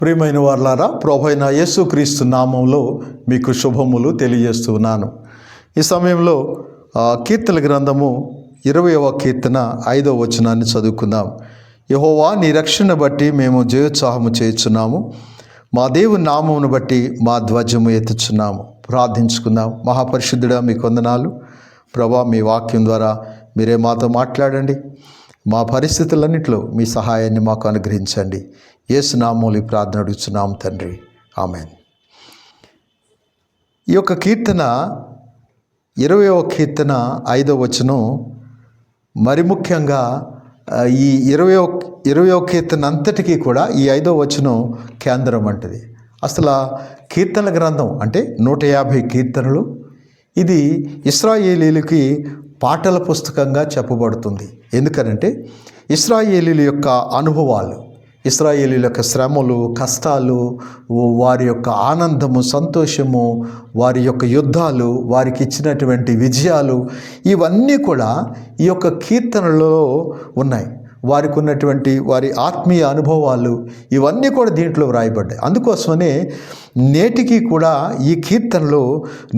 ప్రియమైన వార్లారా ప్రభైన యేసుక్రీస్తు నామంలో మీకు శుభములు తెలియజేస్తున్నాను. ఈ సమయంలో కీర్తన గ్రంథము ఇరవయవ కీర్తన ఐదవ వచనాన్ని చదువుకుందాం. యహోవా నీ రక్షణ బట్టి మేము జయోత్సాహము చేయుచున్నాము. మా దేవుని నామమును బట్టి మా ధ్వజము ఎత్తుచున్నాము. ప్రార్థించుకుందాం. మహాపరిశుద్ధుడా మీకు వందనాలు. ప్రభా మీ వాక్యం ద్వారా మీరే మాతో మాట్లాడండి. మా పరిస్థితులన్నింటిలో మీ సహాయాన్ని మాకు అనుగ్రహించండి. ఏసునామూలి ప్రార్థన అడుగుతున్నాం తండ్రి. ఆమెన్. ఈ యొక్క కీర్తన ఇరవయవ కీర్తన ఐదవ వచనం మరి ముఖ్యంగా ఈ ఇరవై ఇరవయో కీర్తన అంతటికీ కూడా ఈ ఐదో వచనం కేంద్రం అంటది. అసలు కీర్తన గ్రంథం అంటే నూట యాభై కీర్తనలు ఇది ఇస్రాయేలీలకి పాటల పుస్తకంగా చెప్పబడుతుంది. ఎందుకనంటే ఇస్రాయేలీల యొక్క అనుభవాలు ఇస్రాయేలీల యొక్క శ్రమలు కష్టాలు వారి యొక్క ఆనందము సంతోషము వారి యొక్క యుద్ధాలు వారికి ఇచ్చినటువంటి విజయాలు ఇవన్నీ కూడా ఈ యొక్క కీర్తనలో ఉన్నాయి. వారికి ఉన్నటువంటి వారి ఆత్మీయ అనుభవాలు ఇవన్నీ కూడా దీంట్లో వ్రాయబడ్డాయి. అందుకోసమనే నేటికి కూడా ఈ కీర్తనలు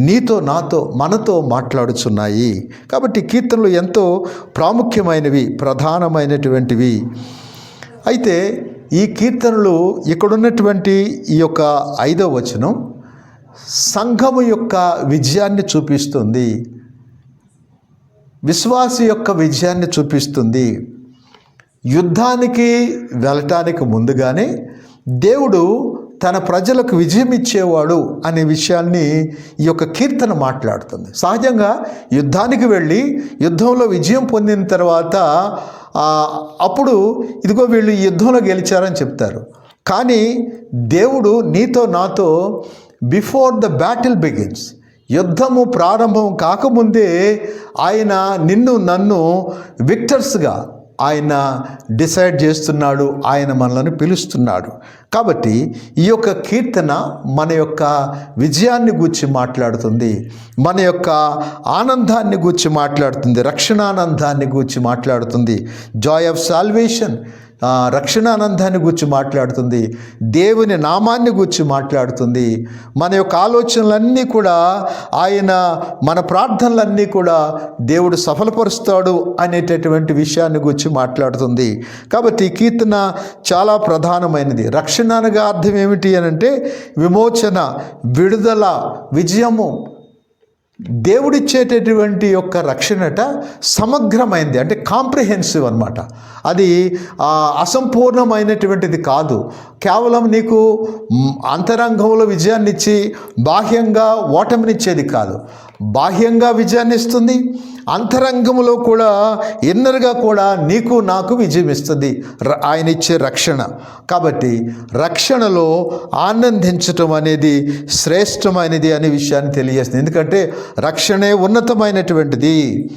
నీతో నాతో మనతో మాట్లాడుచున్నాయి. కాబట్టి కీర్తనలు ఎంతో ప్రాముఖ్యమైనవి ప్రధానమైనటువంటివి. అయితే ఈ కీర్తనలు ఇక్కడున్నటువంటి ఈ యొక్క ఐదవ వచనం సంఘము యొక్క విజయాన్ని చూపిస్తుంది. విశ్వాస యొక్క విజయాన్ని చూపిస్తుంది. యుద్ధానికి వెళ్ళటానికి ముందుగానే దేవుడు తన ప్రజలకు విజయం ఇచ్చేవాడు అనే విషయాన్ని ఈ యొక్క కీర్తన మాట్లాడుతుంది. సహజంగా యుద్ధానికి వెళ్ళి యుద్ధంలో విజయం పొందిన తర్వాత అప్పుడు ఇదిగో వీళ్ళు యుద్ధంలో గెలిచారని చెప్తారు. కానీ దేవుడు నీతో నాతో బిఫోర్ ద బ్యాటిల్ బిగిన్స్ యుద్ధము ప్రారంభం కాకముందే ఆయన నిన్ను నన్ను విక్టర్స్గా ఆయన డిసైడ్ చేస్తున్నాడు ఆయన మనల్ని పిలుస్తున్నాడు. కాబట్టి ఈ యొక్క కీర్తన మన యొక్క విజయాన్ని గూర్చి మాట్లాడుతుంది మన యొక్క ఆనందాన్ని గూర్చి మాట్లాడుతుంది రక్షణానందాన్ని గూర్చి మాట్లాడుతుంది. జాయ్ ఆఫ్ సాల్వేషన్ రక్షణానందాన్ని గురించి మాట్లాడుతుంది దేవుని నామాన్ని గురించి మాట్లాడుతుంది. మన యొక్క ఆలోచనలన్నీ కూడా ఆయన మన ప్రార్థనలన్నీ కూడా దేవుడు సఫలపరుస్తాడు అనేటటువంటి విషయాన్ని గురించి మాట్లాడుతుంది. కాబట్టి ఈ కీర్తన చాలా ప్రధానమైనది. రక్షణ అనగా అర్థం ఏమిటి అని అంటే విమోచన విడుదల విజయము. దేవుడిచ్చేటటువంటి యొక్క రక్షణట సమగ్రమైంది అంటే కాంప్రిహెన్సివ్ అనమాట అది అసంపూర్ణమైనటువంటిది కాదు. కేవలం నీకు అంతరంగంలో విజయాన్ని ఇచ్చి బాహ్యంగా ఓటమినిచ్చేది కాదు. బాహ్యంగా విజయాన్ని ఇస్తుంది. అంతరంగంలో కూడా ఇన్నర్గా కూడా నీకు నాకు విజయం ఇస్తుంది. ఆయన ఇచ్చే రక్షణ. కాబట్టి రక్షణలో ఆనందించటం అనేది శ్రేష్టమైనది అనే విషయాన్ని తెలియజేస్తుంది. ఎందుకంటే రక్షణే ఉన్నతమైనటువంటిది.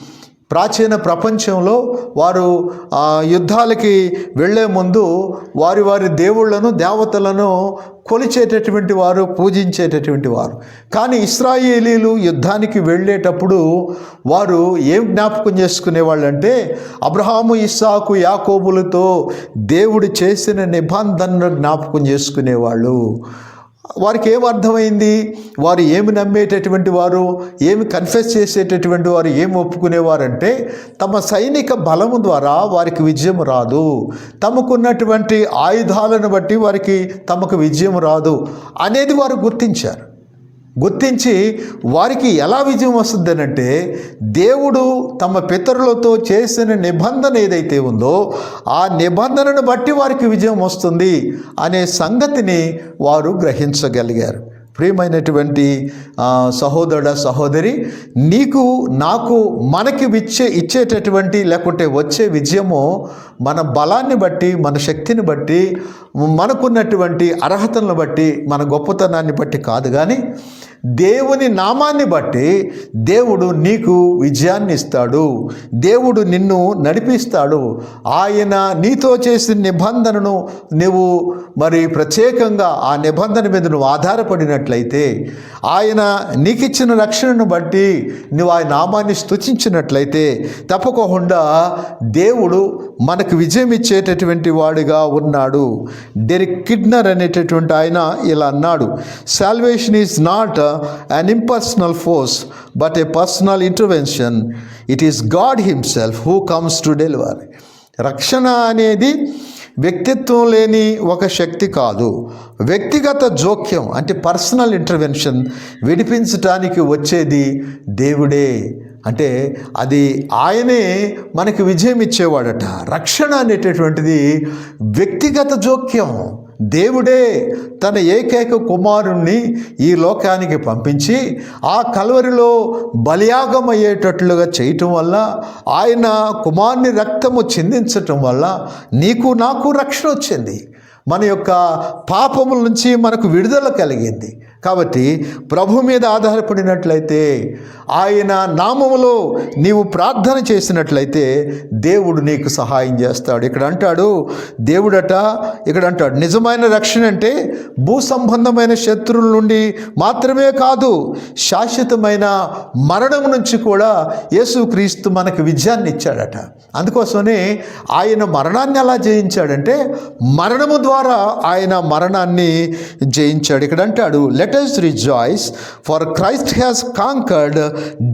ప్రాచీన ప్రపంచంలో వారు యుద్ధాలకి వెళ్ళే ముందు వారి వారి దేవుళ్ళను దేవతలను కొలిచేటటువంటి వారు పూజించేటటువంటి వారు. కానీ ఇస్రాయేలీలు యుద్ధానికి వెళ్ళేటప్పుడు వారు ఏం జ్ఞాపకం చేసుకునేవాళ్ళు అంటే అబ్రహాము ఇస్సాకు యాకోబులతో దేవుడు చేసిన నిబంధనను జ్ఞాపకం చేసుకునేవాళ్ళు. వారికి ఏం అర్థమైంది? వారు ఏమి నమ్మేటటువంటి వారు? ఏమి కన్ఫెస్ చేసేటటువంటి వారు? ఏమి ఒప్పుకునేవారంటే తమ సైనిక బలము ద్వారా వారికి విజయం రాదు. తమకున్నటువంటి ఆయుధాలను బట్టి వారికి తమకు విజయం రాదు అనేది వారు గుర్తించారు. గుర్తించి వారికి ఎలా విజయం వస్తుందనంటే దేవుడు తమ పితరులతో చేసిన నిబంధన ఏదైతే ఉందో ఆ నిబంధనను బట్టి వారికి విజయం వస్తుంది అనే సంగతిని వారు గ్రహించగలిగారు. ప్రియమైనటువంటి సహోదరుడ సహోదరి నీకు నాకు మనకి ఇచ్చే ఇచ్చేటటువంటి లేకుంటే వచ్చే విజయము మన బలాన్ని బట్టి మన శక్తిని బట్టి మనకున్నటువంటి అర్హతలను బట్టి మన గొప్పతనాన్ని బట్టి కాదు కానీ దేవుని నామాన్ని బట్టి దేవుడు నీకు విజయాన్ని ఇస్తాడు దేవుడు నిన్ను నడిపిస్తాడు. ఆయన నీతో చేసిన నిబంధనను నువ్వు మరి ప్రత్యేకంగా ఆ నిబంధన మీద నువ్వు ఆధారపడినట్లయితే ఆయన నీకిచ్చిన రక్షణను బట్టి నువ్వు ఆయన నామాన్ని స్తుతించినట్లయితే తప్పకుండా దేవుడు మనకు విజయం ఇచ్చేటటువంటి వాడిగా ఉన్నాడు. డెరిక్ కిడ్నర్ అనేటటువంటి ఆయన ఇలా అన్నాడు salvation is not an impersonal force but a personal intervention. It is God Himself who comes to deliver. రక్షణ అనేది వ్యక్తిత్వం లేని ఒక శక్తి కాదు వ్యక్తిగత జోక్యం అంటే పర్సనల్ ఇంటర్వెన్షన్ విడిపించటానికి వచ్చేది దేవుడే అంటే అది ఆయనే మనకి విజయం ఇచ్చేవాడట రక్షణ అనేటటువంటిది వ్యక్తిగత జోక్యం దేవుడే తన ఏకైక కుమారుణ్ణి ఈ లోకానికి పంపించి ఆ కలవరిలో బలియాగం అయ్యేటట్లుగా చేయటం వల్ల ఆయన కుమారుని రక్తము చిందించటం వల్ల నీకు నాకు రక్షణ వచ్చింది. మన యొక్క పాపముల నుంచి మనకు విడుదల కలిగింది. కాబట్టి ప్రభు మీద ఆధారపడినట్లయితే ఆయన నామములో నీవు ప్రార్థన చేసినట్లయితే దేవుడు నీకు సహాయం చేస్తాడు. ఇక్కడ అంటాడు దేవుడట ఇక్కడ అంటాడు నిజమైన రక్షణ అంటే భూ సంబంధమైన శత్రువుల నుండి మాత్రమే కాదు శాశ్వతమైన మరణం నుంచి కూడా యేసుక్రీస్తు మనకు విజయాన్ని ఇచ్చాడట. అందుకోసమే ఆయన మరణాన్ని ఎలా జయించాడంటే మరణము ద్వారా ఆయన మరణాన్ని జయించాడు. ఇక్కడ అంటాడు letters rejoice for Christ has conquered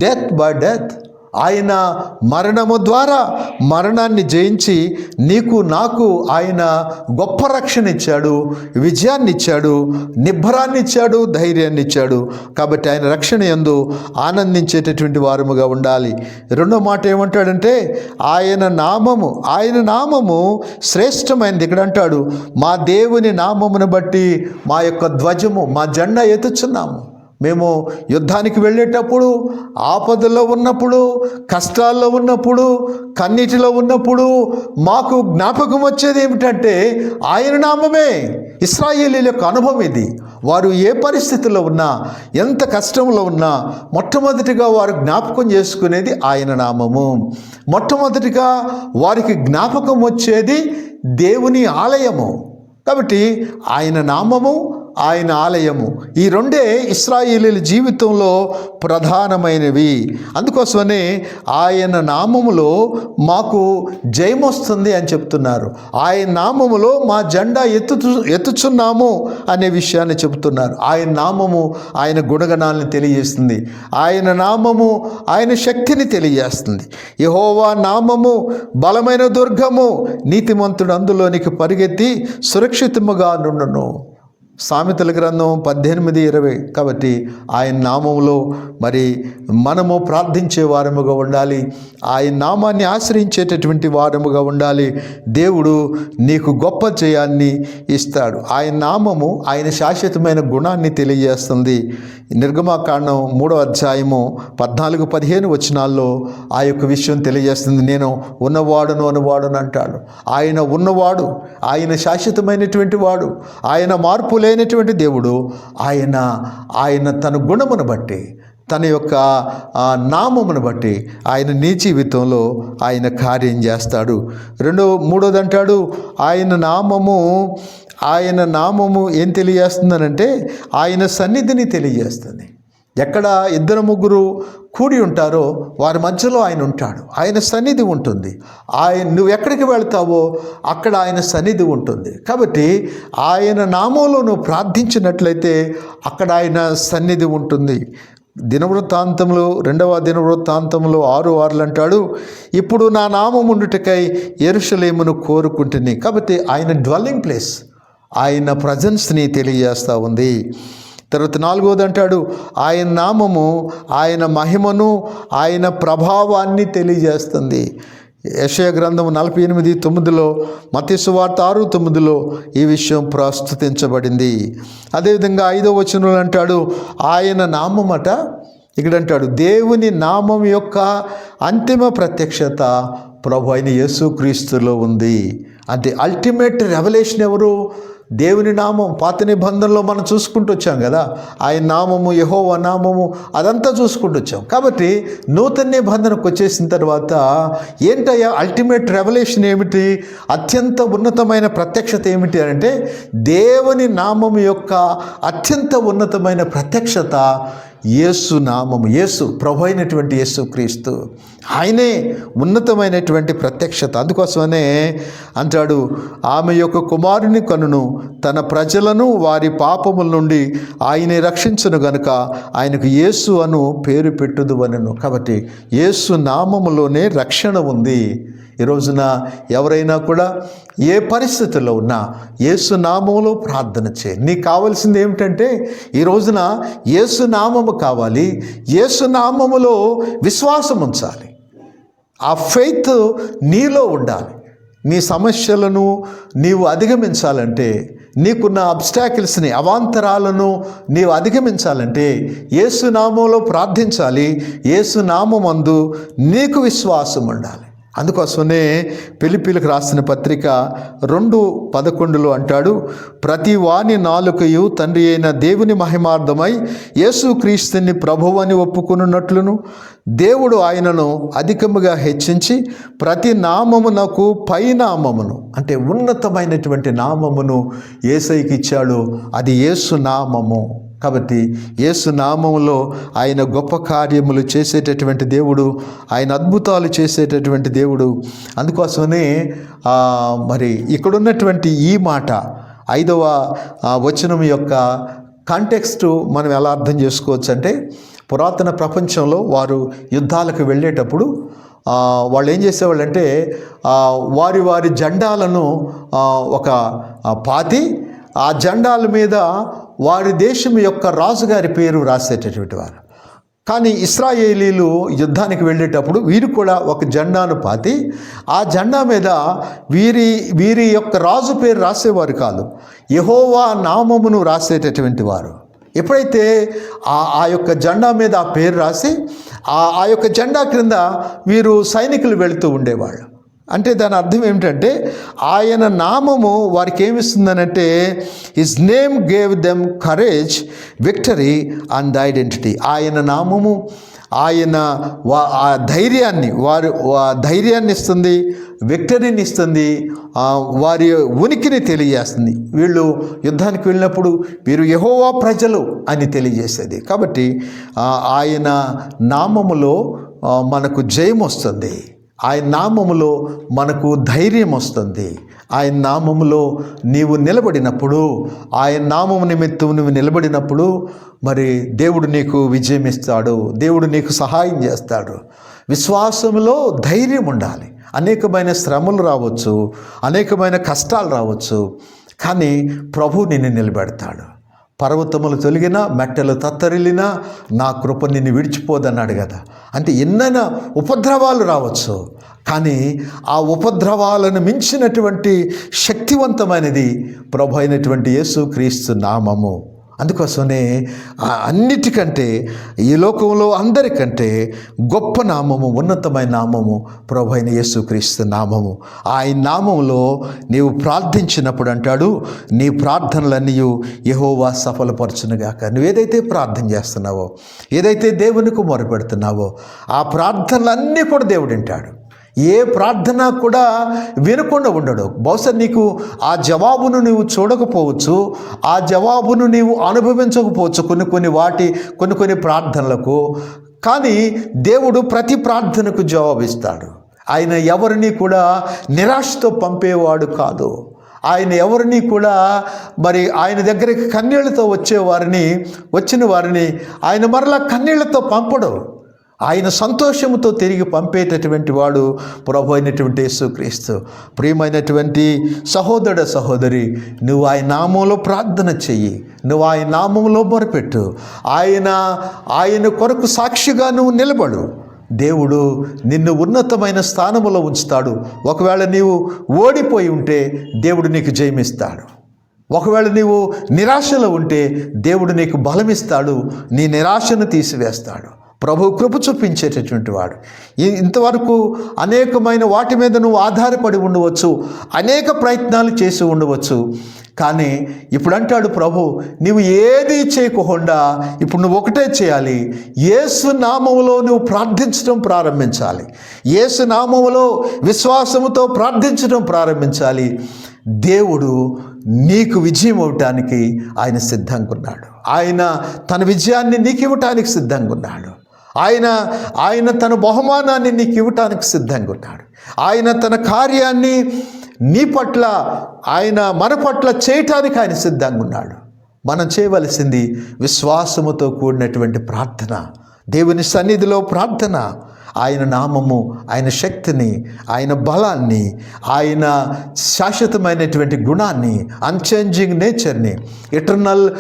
death by death ఆయన మరణము ద్వారా మరణాన్ని జయించి నీకు నాకు ఆయన గొప్ప రక్షణ ఇచ్చాడు విజయాన్ని ఇచ్చాడు నిబ్బరాన్ని ఇచ్చాడు ధైర్యాన్ని ఇచ్చాడు. కాబట్టి ఆయన రక్షణ ఎందు ఆనందించేటటువంటి వారముగా ఉండాలి. రెండో మాట ఏమంటాడంటే ఆయన నామము ఆయన నామము శ్రేష్టమైనది. ఇక్కడ అంటాడు మా దేవుని నామమును బట్టి మా యొక్క ధ్వజము మా జెండా ఎత్తుచున్నాము. మేము యుద్ధానికి వెళ్ళేటప్పుడు ఆపదలో ఉన్నప్పుడు కష్టాల్లో ఉన్నప్పుడు కన్నీటిలో ఉన్నప్పుడు మాకు జ్ఞాపకం వచ్చేది ఏమిటంటే ఆయన నామమే ఇస్రాయేలీల యొక్క అనుభవం ఇది. వారు ఏ పరిస్థితుల్లో ఉన్నా ఎంత కష్టంలో ఉన్నా మొట్టమొదటిగా వారు జ్ఞాపకం చేసుకునేది ఆయన నామము. మొట్టమొదటిగా వారికి జ్ఞాపకం వచ్చేది దేవుని ఆలయము. కాబట్టి ఆయన నామము ఆయన ఆలయము. ఈ రెండే ఇస్రాయిలీల జీవితంలో ప్రధానమైనవి. అందుకోసమనే ఆయన నామములో మాకు జయమొస్తుంది అని చెప్తున్నారు. ఆయన నామములో మా జెండా ఎత్తు ఎత్తుచున్నాము అనే విషయాన్ని చెబుతున్నారు ఆయన నామము ఆయన గుణగణాలను తెలియజేస్తుంది. ఆయన నామము ఆయన శక్తిని తెలియజేస్తుంది. యహోవా నామము బలమైన దుర్గము నీతిమంతుడు అందులోనికి పరిగెత్తి సురక్షితముగా నుండును. సామెతల గ్రంథం పద్దెనిమిది ఇరవై. కాబట్టి ఆయన నామములో మరి మనము ప్రార్థించే వారముగా ఉండాలి. ఆయన నామాన్ని ఆశ్రయించేటటువంటి వారముగా ఉండాలి. దేవుడు నీకు గొప్ప జయాన్ని ఇస్తాడు. ఆయన నామము ఆయన శాశ్వతమైన గుణాన్ని తెలియజేస్తుంది. నిర్గమాకాండం మూడో అధ్యాయము పద్నాలుగు పదిహేను వచనాల్లో ఆ యొక్క విషయం తెలియజేస్తుంది. నేను ఉన్నవాడును అనువాడును అంటాడు ఆయన ఉన్నవాడు ఆయన శాశ్వతమైనటువంటి వాడు ఆయన మార్పు లేనటువంటి దేవుడు ఆయన ఆయన తన గుణమును బట్టి తన యొక్క నామమును బట్టి ఆయన నీ జీవితంలో ఆయన కార్యం చేస్తాడు. రెండో మూడోది అంటాడు ఆయన నామము ఆయన నామము ఏం తెలియజేస్తుందనంటే ఆయన సన్నిధిని తెలియజేస్తుంది. ఎక్కడ ఇద్దరు ముగ్గురు కూడి ఉంటారో వారి మధ్యలో ఆయన ఉంటాడు. ఆయన సన్నిధి ఉంటుంది. ఆయన నువ్వు ఎక్కడికి వెళ్తావో అక్కడ ఆయన సన్నిధి ఉంటుంది. కాబట్టి ఆయన నామంలో నువ్వు ప్రార్థించినట్లయితే అక్కడ ఆయన సన్నిధి ఉంటుంది. దినవృత్తాంతంలో రెండవ దినవృత్తాంతంలో ఆరు ఆరులు అంటాడు ఇప్పుడు నా నామం ఉండుటకై ఎరుషలేమును కోరుకుంటుంది కాబట్టి ఆయన డ్వెల్లింగ్ ప్లేస్ ఆయన ప్రజెన్స్ని తెలియజేస్తూ ఉంది. తర్వాత నాలుగోది అంటాడు ఆయన నామము ఆయన మహిమను ఆయన ప్రభావాన్ని తెలియజేస్తుంది. యశయ గ్రంథం నలభై ఎనిమిది తొమ్మిదిలో మత్స్సు ఆరు తొమ్మిదిలో ఈ విషయం ప్రస్తుతించబడింది. అదేవిధంగా ఐదో వచనంలో అంటాడు ఆయన నామమట ఇక్కడ అంటాడు దేవుని నామం యొక్క అంతిమ ప్రత్యక్షత ప్రభు అయిన యేసుక్రీస్తులో ఉంది. అంటే అల్టిమేట్ రెవల్యూషన్ ఎవరు? దేవుని నామం పాత నిబంధనలో మనం చూసుకుంటూ వచ్చాం కదా. ఆయన నామము యహోవ నామము అదంతా చూసుకుంటూ వచ్చాం. కాబట్టి నూతన నిబంధనకు వచ్చేసిన తర్వాత ఏంటయ్యా అల్టిమేట్ రెవల్యూషన్ ఏమిటి? అత్యంత ఉన్నతమైన ప్రత్యక్షత ఏమిటి అంటే దేవుని నామము యొక్క అత్యంత ఉన్నతమైన ప్రత్యక్షత యేసు నామము యేసు ప్రభు అయినటువంటి యేసు క్రీస్తు. ఆయనే ఉన్నతమైనటువంటి ప్రత్యక్షత. అందుకోసమనే అంటాడు ఆమె యొక్క కుమారుని కనును తన ప్రజలను వారి పాపముల నుండి ఆయనే రక్షించును గనుక ఆయనకు యేసు అను పేరు పెట్టుదు అనను కాబట్టి యేసు నామములోనే రక్షణ ఉంది. ఈ రోజున ఎవరైనా కూడా ఏ పరిస్థితుల్లో ఉన్నా యేసు ప్రార్థన చేయి. నీకు కావాల్సింది ఏమిటంటే ఈ రోజున యేసు నామము కావాలి. ఏసునామములో విశ్వాసం ఉంచాలి. ఆ ఫెయిత్ నీలో ఉండాలి. నీ సమస్యలను నీవు అధిగమించాలంటే నీకున్న అబ్స్టాకిల్స్ని అవాంతరాలను నీవు అధిగమించాలంటే ఏసునామంలో ప్రార్థించాలి. ఏసునామందు నీకు విశ్వాసం ఉండాలి. అందుకోసమే పిలిపిలకు రాసిన పత్రిక రెండు పదకొండులో అంటాడు ప్రతి వాని నాలుకయు తండ్రి అయిన దేవుని మహిమార్థమై యేసుక్రీస్తుని ప్రభువని ఒప్పుకున్నట్లును దేవుడు ఆయనను అధికముగా హెచ్చించి ప్రతి నామమునకు పై నామమును అంటే ఉన్నతమైనటువంటి నామమును ఏసైకి ఇచ్చాడు. అది యేసు నామము. కాబట్టి యేసు నామంలో ఆయన గొప్ప కార్యములు చేసేటటువంటి దేవుడు ఆయన అద్భుతాలు చేసేటటువంటి దేవుడు. అందుకోసమనే మరి ఇక్కడున్నటువంటి ఈ మాట ఐదవ వచనం యొక్క కాంటెక్స్ట్ మనం ఎలా అర్థం చేసుకోవచ్చు అంటే పురాతన ప్రపంచంలో వారు యుద్ధాలకు వెళ్ళేటప్పుడు వాళ్ళు ఏం చేసేవాళ్ళంటే వారి వారి జెండాలను ఒక పాతి ఆ జెండాల మీద వారి దేశం యొక్క రాజుగారి పేరు రాసేటటువంటి వారు. కానీ ఇస్రాయేలీలు యుద్ధానికి వెళ్ళేటప్పుడు వీరు కూడా ఒక జెండాను పాతి ఆ జెండా మీద వీరి వీరి యొక్క రాజు పేరు రాసేవారు కాదు యహోవా నామమును రాసేటటువంటి వారు. ఎప్పుడైతే ఆ ఆ యొక్క జెండా మీద ఆ పేరు రాసి ఆ ఆ యొక్క జెండా క్రింద వీరు సైనికులు వెళుతూ ఉండేవాళ్ళు. అంటే దాని అర్థం ఏమిటంటే ఆయన నామము వారికి ఏమిస్తుందనంటే his name gave them courage victory and identity ఆయన నామము ఆయన వా ఆ ధైర్యాన్ని వారు ధైర్యాన్ని ఇస్తుంది విక్టరీని ఇస్తుంది వారి ఉనికిని తెలియజేస్తుంది. వీళ్ళు యుద్ధానికి వెళ్ళినప్పుడు వీరు యహోవా ప్రజలు అని తెలియజేసేది. కాబట్టి ఆయన నామములో మనకు జయం వస్తుంది ఆయన నామములో మనకు ధైర్యం వస్తుంది. ఆయన నామములో నీవు నిలబడినప్పుడు ఆయన నామము నిమిత్తం నువ్వు నిలబడినప్పుడు మరి దేవుడు నీకు విజయం ఇస్తాడు దేవుడు నీకు సహాయం చేస్తాడు. విశ్వాసంలో ధైర్యం ఉండాలి. అనేకమైన శ్రమలు రావచ్చు అనేకమైన కష్టాలు రావచ్చు కానీ ప్రభు నిన్ను నిలబెడతాడు. పర్వతములు తొలగినా మెట్టలు తత్తరిల్లినా నా కృప నిన్ను విడిచిపోదన్నాడు కదా. అంటే ఎన్నైనా ఉపద్రవాలు రావచ్చు. కానీ ఆ ఉపద్రవాలను మించినటువంటి శక్తివంతమైనది ప్రభు అయినటువంటి యేసు క్రీస్తు నామము. అందుకోసమే అన్నిటికంటే ఈ లోకంలో అందరికంటే గొప్ప నామము ఉన్నతమైన నామము ప్రభు అయిన యేసుక్రీస్తు నామము. ఆయన నామములో నీవు ప్రార్థించినప్పుడు అంటాడు నీ ప్రార్థనలన్నీ యహోవా సఫలపరచునుగాక. నువ్వేదైతే ప్రార్థన చేస్తున్నావో ఏదైతే దేవునికి మొరపెడుతున్నావో ఆ ప్రార్థనలన్నీ కూడా దేవుడు వింటాడు. ఏ ప్రార్థన కూడా వినకుండా ఉండడు. బహుశా నీకు ఆ జవాబును నీవు చూడకపోవచ్చు ఆ జవాబును నీవు అనుభవించకపోవచ్చు కొన్ని కొన్ని వాటి కొన్ని కొన్ని ప్రార్థనలకు. కానీ దేవుడు ప్రతి ప్రార్థనకు జవాబిస్తాడు. ఆయన ఎవరిని కూడా నిరాశతో పంపేవాడు కాదు. ఆయన ఎవరిని కూడా మరి ఆయన దగ్గరికి కన్నీళ్ళతో వచ్చేవారిని వచ్చిన వారిని ఆయన మరలా కన్నీళ్ళతో పంపడు. ఆయన సంతోషముతో తిరిగి పంపేటటువంటి వాడు ప్రభు అయినటువంటి యేసుక్రీస్తు. ప్రియమైనటువంటి సహోదర సహోదరి నువ్వు ఆయన నామంలో ప్రార్థన చెయ్యి. నువ్వు ఆయన నామంలో మొరపెట్టు. ఆయన ఆయన కొరకు సాక్షిగా నువ్వు నిలబడు. దేవుడు నిన్ను ఉన్నతమైన స్థానములో ఉంచుతాడు. ఒకవేళ నీవు ఓడిపోయి ఉంటే దేవుడు నీకు జయమిస్తాడు. ఒకవేళ నీవు నిరాశలో ఉంటే దేవుడు నీకు బలమిస్తాడు. నీ నిరాశను తీసివేస్తాడు. ప్రభు కృప చూపించేటటువంటి వాడు. ఇంతవరకు అనేకమైన వాటి మీద నువ్వు ఆధారపడి ఉండవచ్చు అనేక ప్రయత్నాలు చేసి ఉండవచ్చు. కానీ ఇప్పుడు అంటాడు ప్రభు నీవు ఏది చేయకుండా ఇప్పుడు నువ్వు ఒకటే చేయాలి. యేసు నామములో నువ్వు ప్రార్థించడం ప్రారంభించాలి. యేసు నామములో విశ్వాసముతో ప్రార్థించడం ప్రారంభించాలి. దేవుడు నీకు విజయం అవ్వటానికి ఆయన సిద్ధంగా ఉన్నాడు ఆయన తన విజయాన్ని నీకు ఇవ్వటానికి సిద్ధంగా ఉన్నాడు ఆయన ఆయన తన బహుమానాన్ని నీకు ఇవ్వటానికి సిద్ధంగా ఉన్నాడు ఆయన తన కార్యాన్ని నీ పట్ల ఆయన మన పట్ల చేయటానికి ఆయన సిద్ధంగా ఉన్నాడు మనం చేయవలసింది విశ్వాసముతో కూడినటువంటి ప్రార్థన దేవుని సన్నిధిలో ప్రార్థన ఆయన నామము ఆయన శక్తిని ఆయన బలాన్ని ఆయన శాశ్వతమైనటువంటి గుణాన్ని అన్చేంజింగ్ నేచర్ని ఇటర్నల్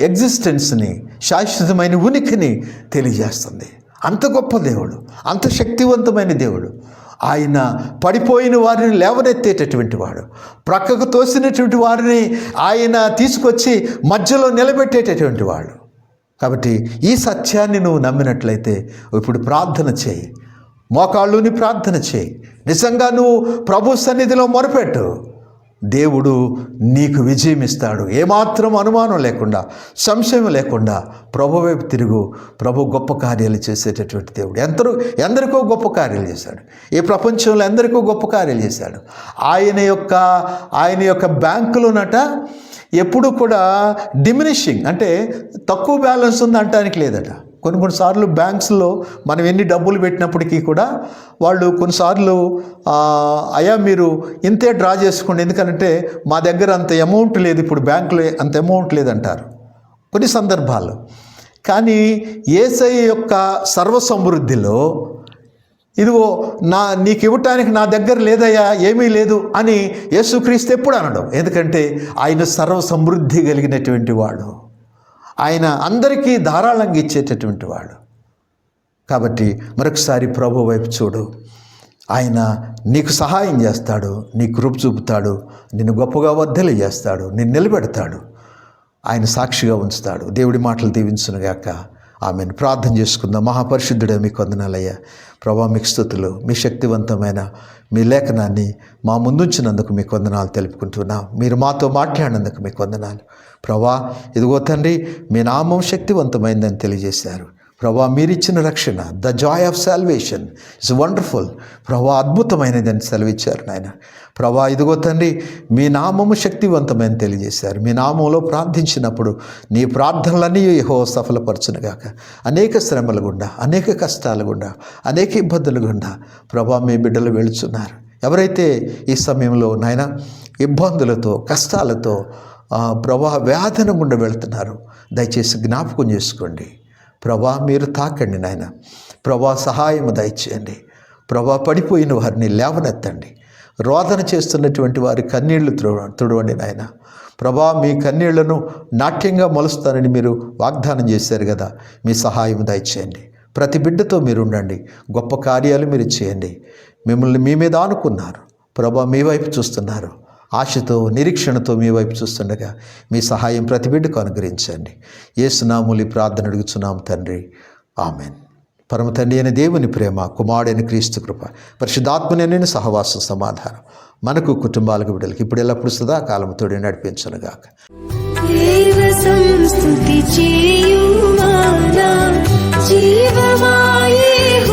ఎగ్జిస్టెన్స్ని శాశ్వతమైన ఉనికిని తెలియజేస్తుంది. అంత గొప్ప దేవుడు అంత శక్తివంతమైన దేవుడు. ఆయన పడిపోయిన వారిని లేవనెత్తేటటువంటి వాడు ప్రక్కకు తోసినటువంటి వారిని ఆయన తీసుకొచ్చి మధ్యలో నిలబెట్టేటటువంటి వాడు. కాబట్టి ఈ సత్యాన్ని నువ్వు నమ్మినట్లయితే ఇప్పుడు ప్రార్థన చేయి. మోకాళ్ళుని ప్రార్థన చేయి. నిజంగా నువ్వు ప్రభు సన్నిధిలో మొరపెట్టు. దేవుడు నీకు విజయం ఇస్తాడు. ఏమాత్రం అనుమానం లేకుండా సంశయం లేకుండా ప్రభు వైపు తిరుగు. ప్రభు గొప్ప కార్యాలు చేసేటటువంటి దేవుడు. ఎందరూ ఎందరికో గొప్ప కార్యాలు చేశాడు. ఈ ప్రపంచంలో ఎందరికో గొప్ప కార్యాలు చేశాడు. ఆయన యొక్క ఆయన యొక్క బ్యాంకులోనట ఎప్పుడు కూడా డిమినిషింగ్ అంటే తక్కువ బ్యాలెన్స్ ఉంది అంటానికి లేదట. కొన్ని కొన్నిసార్లు బ్యాంక్స్లో మనం ఎన్ని డబ్బులు పెట్టినప్పటికీ కూడా వాళ్ళు కొన్నిసార్లు అయా అయ్యా మీరు ఇంతే డ్రా చేసుకోండి. ఎందుకంటే మా దగ్గర అంత అమౌంట్ లేదు ఇప్పుడు బ్యాంకులో అంత అమౌంట్ లేదంటారు. కొన్ని సందర్భాలు కానీ ఏసఐ యొక్క సర్వసమృద్ధిలో ఇదిగో నా నీకు ఇవ్వటానికి నా దగ్గర లేదయ్యా ఏమీ లేదు అని యేసుక్రీస్తు ఎప్పుడు అనడం. ఎందుకంటే ఆయన సర్వ సమృద్ధి కలిగినటువంటి వాడు. ఆయన అందరికీ ధారాళంగా ఇచ్చేటటువంటి వాడు. కాబట్టి మరొకసారి ప్రభు వైపు చూడు. ఆయన నీకు సహాయం చేస్తాడు నీ కృప చూపుతాడు నిన్ను గొప్పగా వర్ధలు చేస్తాడు నిన్ను నిలబెడతాడు. ఆయన సాక్షిగా ఉంచుతాడు. దేవుడి మాటలు దీవించునుగాక. ఆమెను. ప్రార్థన చేసుకుందాం. మహాపరిశుద్ధుడే మీకు వందనాలయ్యా. ప్రభా మీకు స్థుతులు. మీ శక్తివంతమైన మీ లేఖనాన్ని మా ముందుంచినందుకు మీకు వందనాలు తెలుపుకుంటున్నాం. మీరు మాతో మాట్లాడినందుకు మీకు వందనాలు. ప్రభా ఇదిగో తండ్రి మీ నామం శక్తివంతమైందని తెలియజేశారు. ప్రభా మీరిచ్చిన రక్షణ the joy of salvation is wonderful ప్రభా అద్భుతమైనదని సెలవిచ్చారు నాయన. ప్రభా ఇదిగో తండ్రి మీ నామము శక్తివంతమైన తెలియజేశారు. మీ నామంలో ప్రార్థించినప్పుడు నీ ప్రార్థనలన్నీ యహో సఫలపరచునుగాక. అనేక శ్రమల గుండా అనేక కష్టాల గుండా అనేక ఇబ్బందుల గుండా ప్రభా మీ బిడ్డలు వెళుచున్నారు. ఎవరైతే ఈ సమయంలో నాయన ఇబ్బందులతో కష్టాలతో ప్రభా వ్యాధన గుండా వెళుతున్నారు దయచేసి జ్ఞాపకం చేసుకోండి. ప్రభా మీరు తాకండి నాయన. ప్రభా సహాయము దయచేయండి. ప్రభా పడిపోయిన వారిని లేవనెత్తండి. రోదన చేస్తున్నటువంటి వారి కన్నీళ్ళు తుడవ తుడవండి నాయన. ప్రభా మీ కన్నీళ్ళను నాట్యంగా మలుస్తానని మీరు వాగ్దానం చేశారు కదా. మీ సహాయం దయచేయండి. ప్రతి బిడ్డతో మీరు ఉండండి. గొప్ప కార్యాలు మీరు చేయండి. మిమ్మల్ని మీ మీద ఆనుకున్నారు. ప్రభా మీ వైపు చూస్తున్నారు. ఆశతో నిరీక్షణతో మీ వైపు చూస్తుండగా మీ సహాయం ప్రతి బిడ్డకు అనుగ్రహించండి. ఏసునాములి ప్రార్థన అడుగుతున్నాం తండ్రి. ఆమెన్. పరమ తండ్రి అయిన దేవుని ప్రేమ కుమారుడైన క్రీస్తు కృప పరిశుద్ధాత్మనైన సహవాసం సమాధానం మనకు కుటుంబాలకు బిడ్డలకి ఇప్పుడు ఎల్లప్పుడు సదాకాలం తోడి నడిపించనుగాక. జీవమాయే